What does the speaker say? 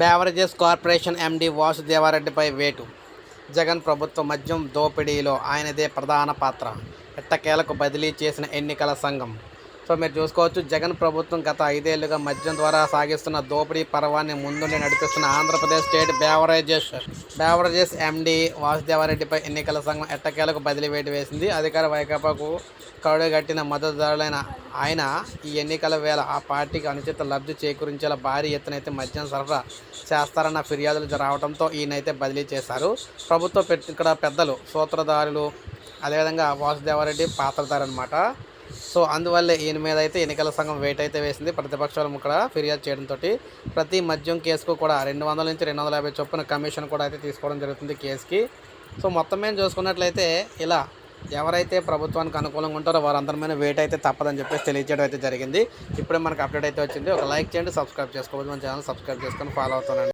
Beverages corporation MD వాసుదేవారెడ్డిపై వేటు. జగన్ ప్రభుత్వ మద్యం దోపిడీలో ఆయనదే ప్రధాన పాత్ర. ఎట్టకేలకు బదిలీ చేసిన ఎన్నికల సంఘం. సో మీరు చూసుకోవచ్చు జగన్ ప్రభుత్వం గత ఐదేళ్ళుగా మద్యం ద్వారా సాగిస్తున్న దోపిడీ పర్వాన్ని ముందుండి నడిపిస్తున్న Andhra Pradesh state beverages beverages MD వాసుదేవారెడ్డిపై ఎన్నికల సంఘం ఎట్టకేలకు బదిలీ వేటు వేసింది. అధికార వైకాపాకు కరుడుగట్టిన మద్దతుదారులైన ఆయన ఈ ఎన్నికల వేళ ఆ పార్టీకి అనుచిత లబ్ధి చేకూరించేలా భారీ ఎత్తున అయితే మద్యం సరఫరా చేస్తారన్న ఫిర్యాదులు రావడంతో ఈయనైతే బదిలీ చేశారు. ప్రభుత్వ ఇక్కడ పెద్దలు సూత్రధారులు అదేవిధంగా వాసుదేవారెడ్డి పాత్రధారు అనమాట సో అందువల్లే ఈయన మీద అయితే ఎన్నికల సంఘం వెయిట్ అయితే వేసింది. ప్రతిపక్షాలు ఇక్కడ ఫిర్యాదు చేయడంతో ప్రతి మద్యం కేసుకు కూడా రెండు వందల నుంచి రెండు వందల యాభై చొప్పున కమిషన్ కూడా అయితే తీసుకోవడం జరుగుతుంది కేసుకి. సో మొత్తం మేము చూసుకున్నట్లయితే ఇలా ఎవరైతే ప్రభుత్వానికి అనుకూలంగా ఉంటారో వారందరి మీద వెయిట్ అయితే తప్పదని చెప్పేసి తెలియజేయడం అయితే జరిగింది. ఇప్పుడే మనకు అప్డేట్ అయితే వచ్చింది. ఒక లైక్ చేయండి సబ్స్క్రైబ్ చేసుకోవచ్చు మన ఛానల్ సబ్స్క్రైబ్ చేసుకొని ఫాలో అవుతానండి.